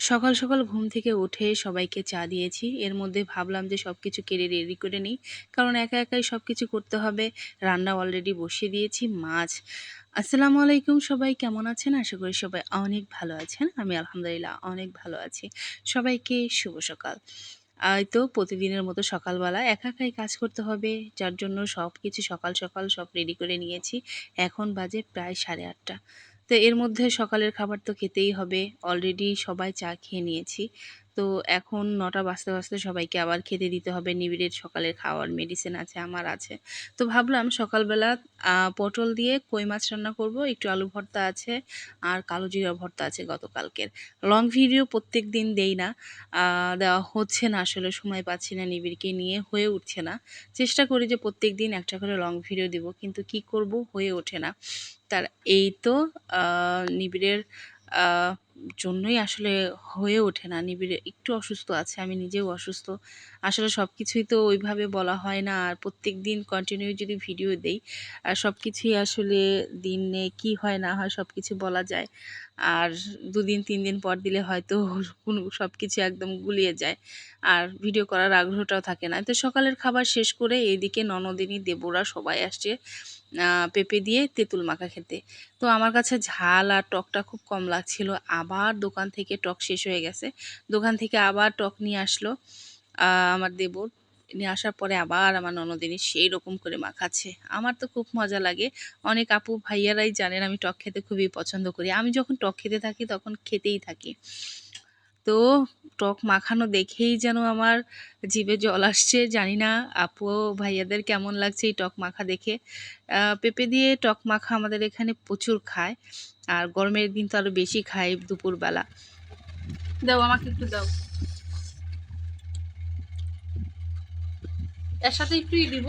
সকাল সকাল ঘুম থেকে উঠে সবাইকে চা দিয়েছি। এর মধ্যে ভাবলাম যে সব কিছু কেড়ে রেডি করে নিই। কারণ একা একাই সব কিছু করতে হবে। রান্না অলরেডি বসিয়ে দিয়েছি, মাছ। আসসালামু আলাইকুম সবাই, কেমন আছেন? আশা করি সবাই অনেক ভালো আছেন। আমি আলহামদুলিল্লাহ অনেক ভালো আছি। সবাইকে শুভ সকাল। তো প্রতিদিনের মতো সকালবেলা একা একাই কাজ করতে হবে, যার জন্য সব কিছু সকাল সকাল সব রেডি করে নিয়েছি। এখন বাজে প্রায় সাড়ে আটটা। তো এর মধ্যে সকালের খাবার তো খেতেই হবে। অলরেডি সবাই চা খেয়ে নিয়েছি। তো এখন নটা বাজতে বাজতে সবাইকে আবার খেতে দিতে হবে। নিবিড়ের সকালের খাওয়ার মেডিসিন আছে, আমার আছে। তো ভাবলাম সকালবেলা পটল দিয়ে কই মাছ রান্না করব। একটু আলু ভর্তা আছে আর কালো জিরা ভর্তা আছে গতকালকের। লং ভিডিও প্রত্যেক দিন দেই না। দেওয়া হচ্ছে না আসলে, সময় পাচ্ছি না নিবিড়কে নিয়ে, হয়ে উঠছে না। চেষ্টা করি যে প্রত্যেক দিন একটা করে লং ভিডিও দিব, কিন্তু কি করব হয়ে ওঠে না। তার এই তো নিবিড়ের জন্যই আসলে হয়ে ওঠে না। নিবিড় একটু অসুস্থ আছে, আমি নিজেও অসুস্থ। আসলে সব কিছুই তো ওইভাবে বলা হয় না। আর প্রত্যেক দিন কন্টিনিউ যদি ভিডিও দেই, আর সব কিছুই আসলে দিনে কি হয়, না হয় সব কিছু বলা যায়। আর দুদিন তিন দিন পর দিলে হয়তো কোনো সব কিছু একদম গুলিয়ে যায়। আর ভিডিও করার আগ্রহটাও থাকে না। তো সকালের খাবার শেষ করে এইদিকে ননদিনী, দেবরা সবাই আসছে। পেঁপে দিয়ে তেঁতুল মাখা খেতে। তো আমার কাছে ঝাল আর টকটা খুব কম লাগছিল। আবার দোকান থেকে টক শেষ হয়ে গেছে। দোকান থেকে আবার টক নিয়ে আসলো আমার দেবর। নিয়ে আসার পরে আবার আমার ননদিনী সেই রকম করে মাখাচ্ছে। আমার তো খুব মজা লাগে। অনেক আপু ভাইয়ারাই জানেন আমি টক খেতে খুবই পছন্দ করি। আমি যখন টক খেতে থাকি তখন খেতেই থাকি। তো টক মাখানো দেখেই যেন আমার জিভে জল আসছে, জানি না। আপু ভাইয়াদের কেমন লাগছে এই টক মাখা দেখে? পেঁপে দিয়ে টক মাখা আমাদের এখানে প্রচুর খায়, আর গরমের দিন তো আরও বেশি খায় দুপুরবেলা। দাও, আমাকে একটু দাও। এর সাথে একটুই দিব।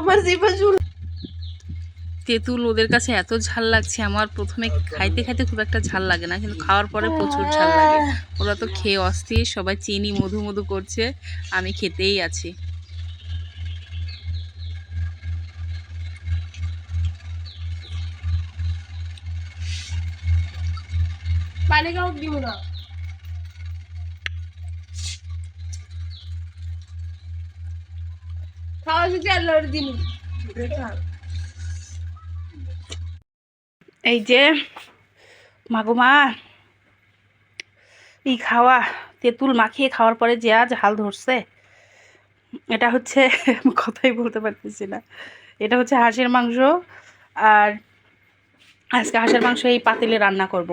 আমার তেঁতুল ওদের কাছে এত ঝাল লাগছে আমার প্রথমে খাইতে খাইতে খুব একটা ঝাল লাগে না কিন্তু খাওয়ার পরে প্রচুর ঝাল লাগে। ওরা তো খেয়ে অস্থির সবাই চিনি মধু মধু করছে আমি খেতেই আছি। পানি খাও দিব না খাওয়া যদি আল্লাহর দিন এই যে মাগুমা, এই খাওয়া, তেঁতুল মাখিয়ে খাওয়ার পরে যে আজ হাল ধরছে, এটা হচ্ছে, কথাই বলতে পারতেছি না এটা হচ্ছে হাঁসের মাংস আর আজকে হাঁসের মাংস এই পাতিলে রান্না করব।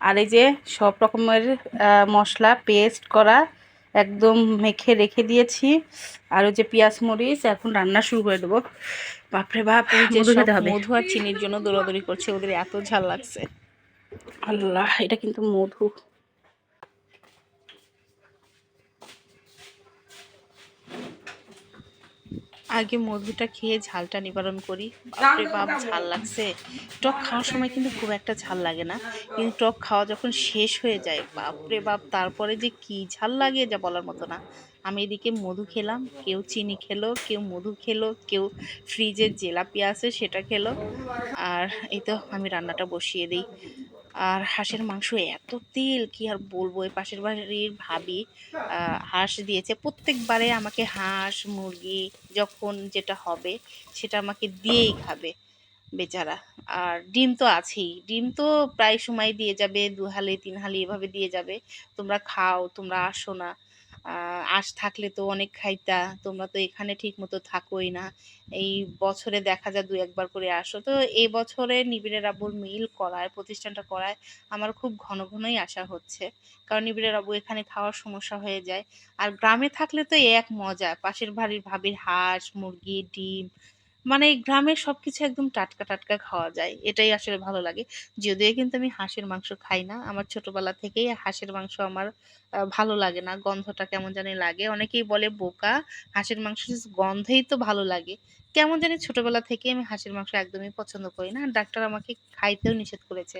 আর এই যে সব রকমের মশলা পেস্ট করা একদম মেখে রেখে দিয়েছি। আর ওই যে পেঁয়াজ মরিচ এখন রান্না শুরু করে দেবো। বাপরে বাপ। মধু আর চিনির জন্য দৌড়াদৌড়ি করছে ওদের এত ঝাল লাগছে। আল্লাহ এটা কিন্তু মধু। আগে মধুটা খেয়ে ঝালটা নিবারণ করি। বাপরে বাপ ঝাল লাগছে। টক খাওয়ার সময় কিন্তু খুব একটা ঝাল লাগে না। কিন্তু টক খাওয়া যখন শেষ হয়ে যায় বাপরে বাপ তারপরে যে কি ঝাল লাগে যা বলার মতো না। আমি এদিকে মধু খেলাম কেউ চিনি খেলো কেউ মধু খেলো কেউ ফ্রিজের জেলাপি আছে সেটা খেলো। আর এই তো আমি রান্নাটা বসিয়ে দিই। আর হাঁসের মাংস এত তেল, কি আর বলব? এই পাশের বাড়ির ভাবি হাঁস দিয়েছে। প্রত্যেকবারে আমাকে হাঁস, মুরগি যখন যেটা হবে, সেটা আমাকে দিয়েই খাবে বেচারা। আর ডিম তো আছেই। ডিম তো প্রায় সময় দিয়ে যাবে দু হালি তিন হালে এভাবে দিয়ে যাবে। তোমরা খাও, তোমরা আসো না। আশ থাকলে তো অনেক খাইতা, তোমরা তো এখানে ঠিক মতো থাকোই না। এই বছরে দেখা যায় দু একবার করে আসো। তো এই বছরে নিবিড়ের আবুর মিল করায়, প্রতিষ্ঠানটা করায় আমার খুব ঘন ঘনই আসা হচ্ছে। কারণ নিবিড়ের আবু এখানে খাওয়ার সমস্যা হয়ে যায়। আর গ্রামে থাকলে তো এক মজা, পাশের বাড়ির ভাবির হাঁস, মুরগি, ডিম মানে গ্রামের সব কিছু একদম টাটকা টাটকা খাওয়া যায়। এটাই আসলে ভালো লাগে। যদিও কিন্তু আমি হাঁসের মাংস খাই না। আমার ছোটবেলা থেকেই হাঁসের মাংস আমার ভালো লাগে না। গন্ধটা কেমন জানি লাগে। অনেকেই বলে বোকা। হাঁসের মাংস গন্ধেই তো ভালো লাগে। কেমন জানি ছোটবেলা থেকে আমি হাঁসের মাংস একদমই পছন্দ করি না। ডাক্তার আমাকে খাইতেও নিষেধ করেছে।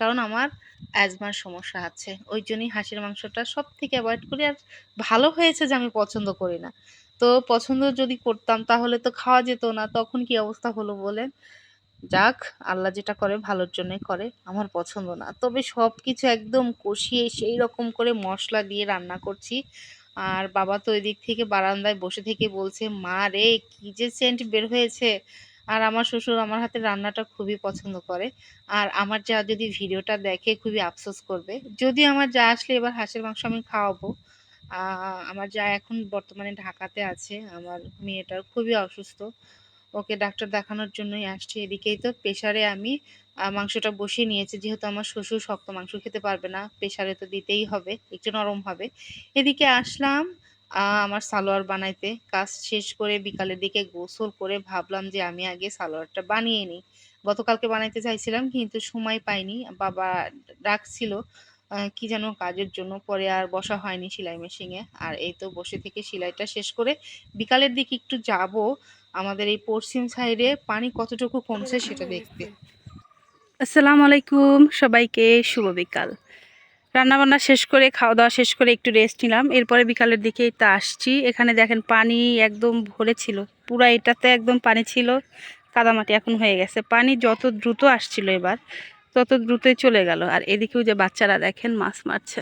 কারণ আমার অ্যাজমার সমস্যা আছে। ওই জন্যই হাঁসের মাংসটা সব থেকে অ্যাভয়েড করি। আর ভালো হয়েছে যে আমি পছন্দ করি না। তো পছন্দ যদি করতাম, তাহলে তো খাওয়া যেত না। তখন কি অবস্থা হলো বলেন? যাক, আল্লাহ যেটা করে, ভালোর জন্যই করে। আমার পছন্দ না। তবে সব কিছু একদম কষিয়ে সেই রকম করে মশলা দিয়ে রান্না করছি। আর বাবা তো এদিক থেকে বারান্দায় বসে থেকে বলছে, মা রে, কি যে সেন্ট বের হয়েছে। আর আমার শ্বশুর আমার হাতে রান্নাটা খুবই পছন্দ করে। আর আমার যা যদি ভিডিওটা দেখে খুবই আফসোস করবে। যদি আমার যা আসলে এবার হাঁসের মাংস আমি খাওয়াবো। আমার যা এখন বর্তমানে ঢাকাতে আছে, আমার মেয়েটার খুবই অসুস্থ। ওকে ডাক্তার দেখানোর জন্যই আসছি, এদিকেই তো প্রেশারে আমি মাংসটা বসিয়ে নিয়েছি। যেহেতু আমার শ্বশুর শক্ত মাংস খেতে পারবে না প্রেশারে তো দিতেই হবে, একটু নরম হবে। এদিকে আসলাম আমার সালোয়ার বানাইতে। কাজ শেষ করে বিকালের দিকে গোসল করে ভাবলাম যে আমি আগে সালোয়ারটা বানিয়ে নিই। গতকালকে বানাইতে চাইছিলাম, কিন্তু সময় পাইনি, বাবা ডাকছিল কি যেন কাজের জন্য পরে আর বসা হয়নি সেলাই মেশিনে আর এই তো বসে থেকে সেলাইটা শেষ করে বিকালের দিকে একটু যাব। আমাদের এই পশ্চিম সাইডে পানি কতটুকু কমছে সেটা দেখতে। আসসালামু আলাইকুম, সবাইকে শুভ বিকাল। রান্নাবান্না শেষ করে খাওয়া দাওয়া শেষ করে একটু রেস্ট নিলাম। এরপরে বিকালের দিকে তা আসছি। এখানে দেখেন পানি একদম ভরে ছিল পুরা এটাতে একদম পানি ছিল। কাদামাটি এখন হয়ে গেছে। পানি যত দ্রুত আসছিল এবার। তত দ্রুতই চলে গেল। আর এদিকেও যে বাচ্চারা দেখেন মাছ মারছে।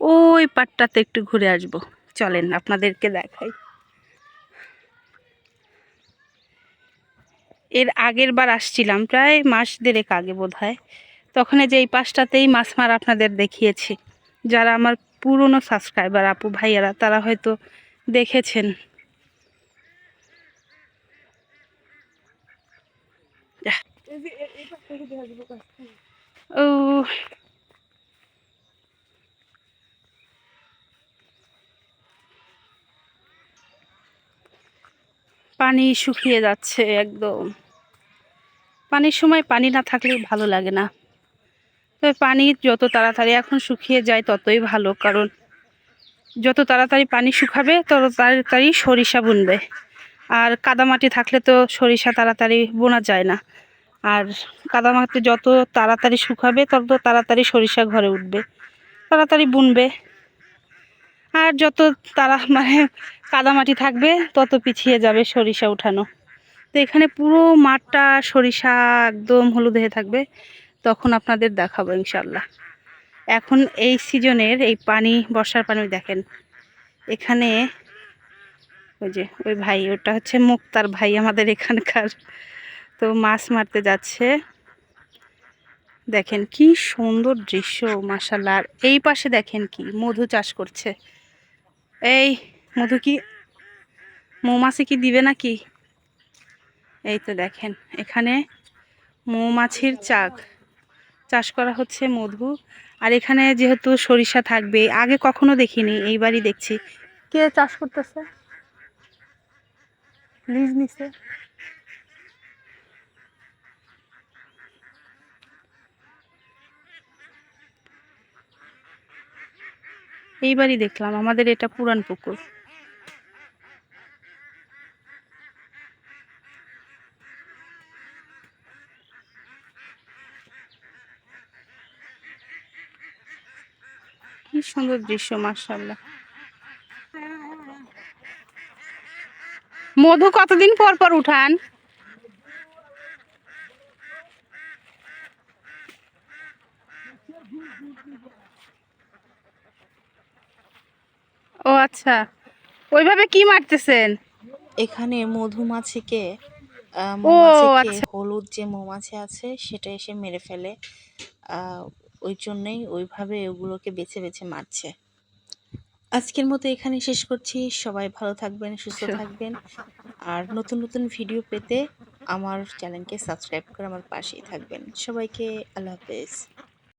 ওই পাটটাতে একটু ঘুরে আসব। চলেন আপনাদেরকে দেখাই। এর আগের বার আসছিলাম, প্রায় মাস দেড়েক আগে বোধ হয় তখন যে এই পাশটাতেই মাছ মারা আপনাদের দেখিয়েছি। যারা আমার পুরনো সাবস্ক্রাইবার, আপু ভাইয়ারা, তারা হয়তো দেখেছেন। যাহ। ও। পানি শুকিয়ে যাচ্ছে একদম। পানির সময় পানি না থাকলে ভালো লাগে না। তবে পানি যত তাড়াতাড়ি এখন শুকিয়ে যায় ততই ভালো, কারণ যত তাড়াতাড়ি পানি শুকাবে, তত তাড়াতাড়ি সরিষা বুনবে। আর কাদামাটি থাকলে তো সরিষা তাড়াতাড়ি বোনা যায় না। আর কাদামাটি যত তাড়াতাড়ি শুকাবে, তত তাড়াতাড়ি সরিষা ঘরে উঠবে, তাড়াতাড়ি বুনবে। আর যত তারা মানে কাদামাটি থাকবে, তত পিছিয়ে যাবে সরিষা উঠানো। তো এখানে পুরো মাঠটা সরিষা একদম হলুদ হয়ে থাকবে, তখন আপনাদের দেখাবো ইনশাল্লাহ এখন এই সিজনের এই পানি, বর্ষার পানি, দেখেন, এখানে ওই যে, ওই ভাই, ওটা হচ্ছে মুক্তার ভাই আমাদের এখানকার। তো মাছ মারতে যাচ্ছে। দেখেন কি সুন্দর দৃশ্য মাসাল্লাহ আর এই পাশে দেখেন কি, মধু চাষ করছে। এই, মধু কি, মৌমাছি কি দিবে নাকি? এই তো দেখেন, এখানে মৌমাছির চাক। চাষ করা হচ্ছে মধু। আর এখানে যেহেতু সরিষা থাকবে, আগে কখনো দেখিনি, এইবারই দেখছি। কে চাষ করতেছে? লিজ নিছে। এইবারই দেখলাম, আমাদের এটা পুরান পুকুর। কি সুন্দর দৃশ্য মার্শাল্লাহ মধু কতদিন পর পর উঠান? ও আচ্ছা। ওইভাবে কি মারতেছেন? এখানে মধুমাছিকে মৌমাছিকে আচ্ছা। হলুদ যে মৌমাছি আছে সেটা এসে মেরে ফেলে। ওই জন্যই ওইভাবে ওগুলোকে বেছে বেছে মারছে। আজকের মতো এখানে শেষ করছি। সবাই ভালো থাকবেন সুস্থ থাকবেন। আর নতুন নতুন ভিডিও পেতে আমার চ্যানেলকে সাবস্ক্রাইব করে আমার পাশেই থাকবেন। সবাইকে আল্লাহ হাফেজ।